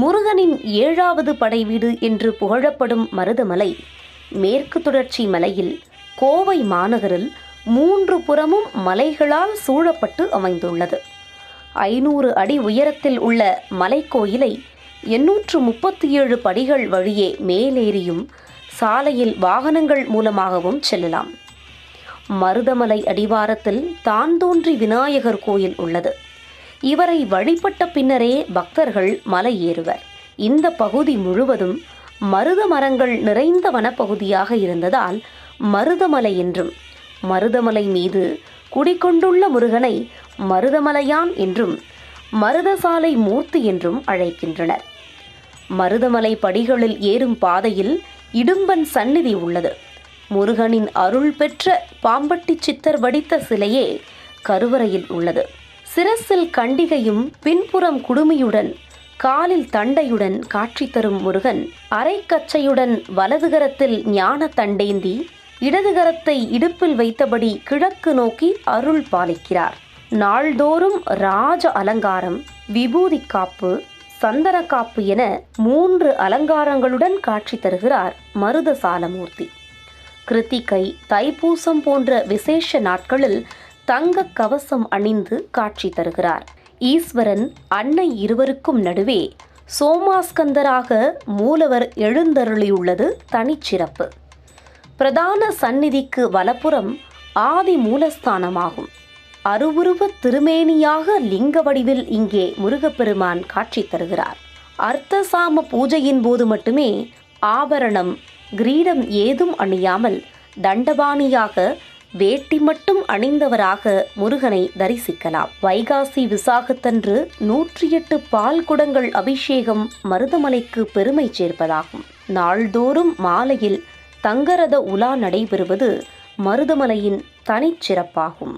முருகனின் ஏழாவது படை வீடு என்று புகழப்படும் மருதமலை. மேற்கு தொடர்ச்சி மலையில் கோவை மாநகரில் மூன்று புறமும் மலைகளால் சூழப்பட்டு அமைந்துள்ளது. ஐநூறு அடி உயரத்தில் உள்ள மலைக்கோயிலை எண்ணூற்று முப்பத்தி ஏழு படிகள் வழியே மேலேறியும் சாலையில் வாகனங்கள் மூலமாகவும் செல்லலாம். மருதமலை அடிவாரத்தில் தான்தோன்றி விநாயகர் கோயில் உள்ளது. இவரை வழிபட்ட பின்னரே பக்தர்கள் மலை ஏறுவர் இந்த பகுதி முழுவதும் மருத மரங்கள் நிறைந்த வனப்பகுதியாக இருந்ததால் மருதமலை என்றும் மருதமலை மீது குடிக்கொண்டுள்ள முருகனை மருதமலையான் என்றும் மருதசாலை மூர்த்தி என்றும் அழைக்கின்றனர். மருதமலை படிகளில் ஏறும் பாதையில் இடும்பன் சந்நிதி உள்ளது. முருகனின் அருள் பெற்ற பாம்பட்டி சித்தர் வடித்த சிலையே கருவறையில் உள்ளது. சிரசில் கண்டிகையும் பின்புறம் குடுமியுடன் காலில் தண்டையுடன் காட்சி தரும் முருகன். அரைக்கச்சையுடன் வலதுகரத்தில் ஞான தண்டேந்தி இடதுகரத்தை இடுப்பில் வைத்தபடி கிழக்கு நோக்கி அருள் பாலிக்கிறார். நாள்தோறும் ராஜ அலங்காரம் விபூதி காப்பு சந்தன காப்பு என மூன்று அலங்காரங்களுடன் காட்சி தருகிறார் மருத சாலமூர்த்தி கிருத்திகை தைப்பூசம் போன்ற விசேஷ நாட்களில் தங்க கவசம் அணிந்து காட்சி தருகிறார். ஈஸ்வரன் அன்னை இருவருக்கும் நடுவே சோமாஸ்கந்தராக மூலவர் எழுந்தருளியுள்ளது தனிச்சிறப்பு. பிரதான சந்நிதிக்கு வலப்புறம் ஆதி மூலஸ்தானமாகும். அருவுருவ திருமேனியாக லிங்க வடிவில் இங்கே முருகப்பெருமான் காட்சி தருகிறார். அர்த்தசாம பூஜையின் போது மட்டுமே ஆபரணம் கிரீடம் ஏதும் அணியாமல் தண்டபாணியாக வேட்டி மட்டும் அணிந்தவராக முருகனை தரிசிக்கலாம். வைகாசி விசாகத்தன்று நூற்றி எட்டு பால் குடங்கள் அபிஷேகம் மருதமலைக்கு பெருமை சேர்ப்பதாகும். நாள்தோறும் மாலையில் தங்கரத உலா நடைபெறுவது மருதமலையின் தனிச்சிறப்பாகும்.